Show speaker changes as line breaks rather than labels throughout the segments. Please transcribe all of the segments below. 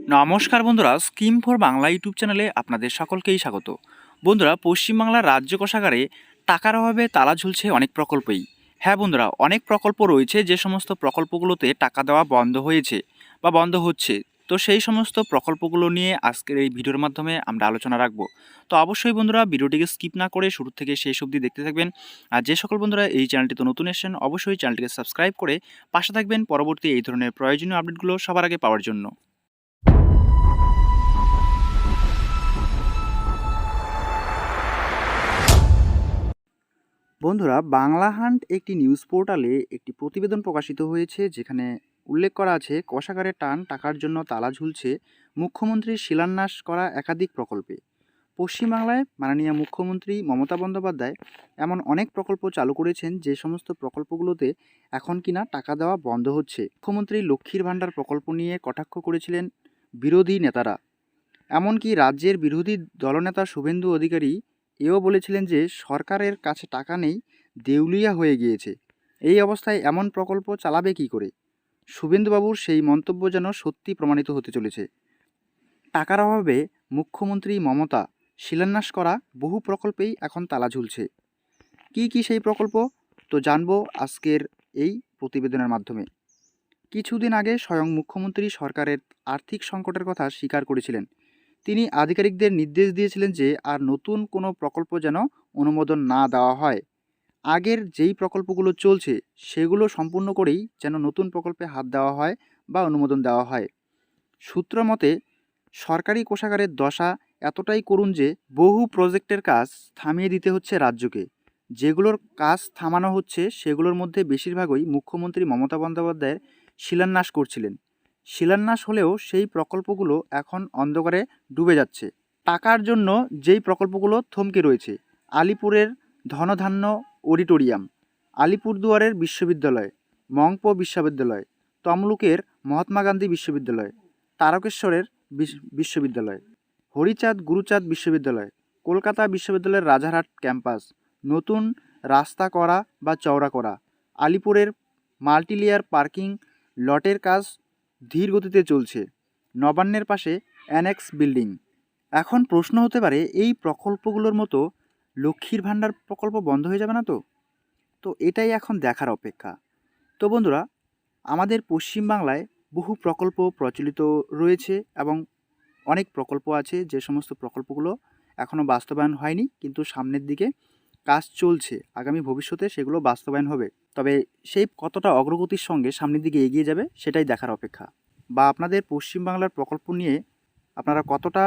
নমস্কার বন্ধুরা scheme for Bangla YouTube চ্যানেলে আপনাদের সকলকেই স্বাগত। বন্ধুরা পশ্চিমবাংলার রাজ্য কোষাগারে টাকার অভাবে তালা ঝুলছে অনেক প্রকল্পই। হ্যাঁ বন্ধুরা, অনেক প্রকল্প রয়েছে যে সমস্ত প্রকল্পগুলোতে টাকা দেওয়া বন্ধ হয়েছে বা বন্ধ হচ্ছে। তো সেই সমস্ত প্রকল্পগুলো নিয়ে আজকের এই ভিডিওর মাধ্যমে আমরা আলোচনা রাখব। তো অবশ্যই বন্ধুরা, ভিডিওটিকে স্কিপ না করে শুরু থেকে শেষ অবধি দেখতে থাকবেন। আর যে সকল বন্ধুরা এই চ্যানেলটিতে নতুন এসেছেন, অবশ্যই চ্যানেলটিকে সাবস্ক্রাইব করে পাশে থাকবেন পরবর্তী এই ধরনের প্রয়োজনীয় আপডেটগুলো সবার আগে পাওয়ার জন্য। বন্ধুরা, বাংলা হান্ট একটি নিউজ পোর্টালে একটি প্রতিবেদন প্রকাশিত হয়েছে যেখানে উল্লেখ করা আছে, কোষাগারে টান টাকার জন্য তালা ঝুলছে মুখ্যমন্ত্রীর শিলান্যাস করা একাধিক প্রকল্পে। পশ্চিমবাংলায় মাননীয় মুখ্যমন্ত্রী মমতা বন্দ্যোপাধ্যায় এমন অনেক প্রকল্প চালু করেছেন যে সমস্ত প্রকল্পগুলোতে এখন কিনা টাকা দেওয়া বন্ধ হচ্ছে। মুখ্যমন্ত্রী লক্ষ্মীর ভাণ্ডার প্রকল্প নিয়ে কটাক্ষ করেছিলেন বিরোধী নেতারা। এমনকি রাজ্যের বিরোধী দলনেতা শুভেন্দু অধিকারী এও বলেছিলেন যে, সরকারের কাছে টাকা নেই, দেউলিয়া হয়ে গিয়েছে। এই অবস্থায় এমন প্রকল্প চালাবে কি করে? শুভেন্দুবাবুর সেই মন্তব্য যেন সত্যি প্রমাণিত হতে চলেছে। টাকার অভাবে মুখ্যমন্ত্রী মমতা, শিলান্যাস করা বহু প্রকল্পেই এখন তালা ঝুলছে। কি কি সেই প্রকল্প? তো জানব আজকের এই প্রতিবেদনের মাধ্যমে। কিছুদিন আগে স্বয়ং মুখ্যমন্ত্রী সরকারের আর্থিক সংকটের কথা স্বীকার করেছিলেন। তিনি আধিকারিকদের নির্দেশ দিয়েছিলেন যে আর নতুন কোনো প্রকল্প যেন অনুমোদন না দেওয়া হয়। আগের যেই প্রকল্পগুলো চলছে, সেগুলো সম্পূর্ণ করেই যেন নতুন প্রকল্পে হাত দেওয়া হয় বা অনুমোদন দেওয়া হয়। সূত্র মতে, সরকারি কোষাগারের দশা এতটাই করুন যে বহু প্রজেক্টের কাজ থামিয়ে দিতে হচ্ছে রাজ্যকে। যেগুলোর কাজ থামানো হচ্ছে, সেগুলোর মধ্যে বেশিরভাগই মুখ্যমন্ত্রী মমতা বন্দ্যোপাধ্যায়ের শিলান্যাস করছিলেন। শিলান্যাস হলেও সেই প্রকল্পগুলো এখন অন্ধকারে ডুবে যাচ্ছে। টাকার জন্য যেই প্রকল্পগুলো থমকে রয়েছে, আলিপুরের ধনধান্য অডিটোরিয়াম, আলিপুরদুয়ারের বিশ্ববিদ্যালয়, মংপো বিশ্ববিদ্যালয়, তমলুকের মহাত্মা গান্ধী বিশ্ববিদ্যালয়, তারকেশ্বরের বিশ- বিশ্ববিদ্যালয়, হরিচাঁদ গুরুচাঁদ বিশ্ববিদ্যালয়, কলকাতা বিশ্ববিদ্যালয়ের রাজারহাট ক্যাম্পাস, নতুন রাস্তা করা বা চওড়া করা, আলিপুরের মাল্টিলেয়ার পার্কিং, লটের কাজ ধীর গতিতে চলছে। নবান্নের পাশে অ্যানেক্স বিল্ডিং। এখন প্রশ্ন হতে পারে, এই প্রকল্পগুলোর মতো লক্ষ্মীর ভাণ্ডার প্রকল্প বন্ধ হয়ে যাবে না তো? তো এটাই এখন দেখার অপেক্ষা। তো বন্ধুরা, আমাদের পশ্চিমবাংলায় বহু প্রকল্প প্রচলিত রয়েছে এবং অনেক প্রকল্প আছে, যে সমস্ত প্রকল্পগুলো এখনও বাস্তবায়ন হয়নি, কিন্তু সামনের দিকে কাজ চলছে, আগামী ভবিষ্যতে সেগুলো বাস্তবায়ন হবে। তবে সেই কতটা অগ্রগতির সঙ্গে সামনের দিকে এগিয়ে যাবে সেটাই দেখার অপেক্ষা। বা আপনাদের পশ্চিমবাংলার প্রকল্প নিয়ে আপনারা কতটা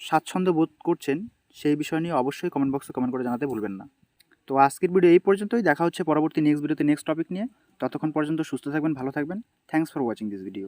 স্বাচ্ছন্দ্য বোধ করছেন সেই বিষয় নিয়ে অবশ্যই কমেন্ট বক্সে কমেন্ট করে জানাতে ভুলবেন না। তো আজকের ভিডিও এই পর্যন্তই। দেখা হচ্ছে পরবর্তী নেক্সট ভিডিওতে নেক্সট টপিক নিয়ে। ততক্ষণ পর্যন্ত সুস্থ থাকবেন, ভালো থাকবেন। Thanks for watching this video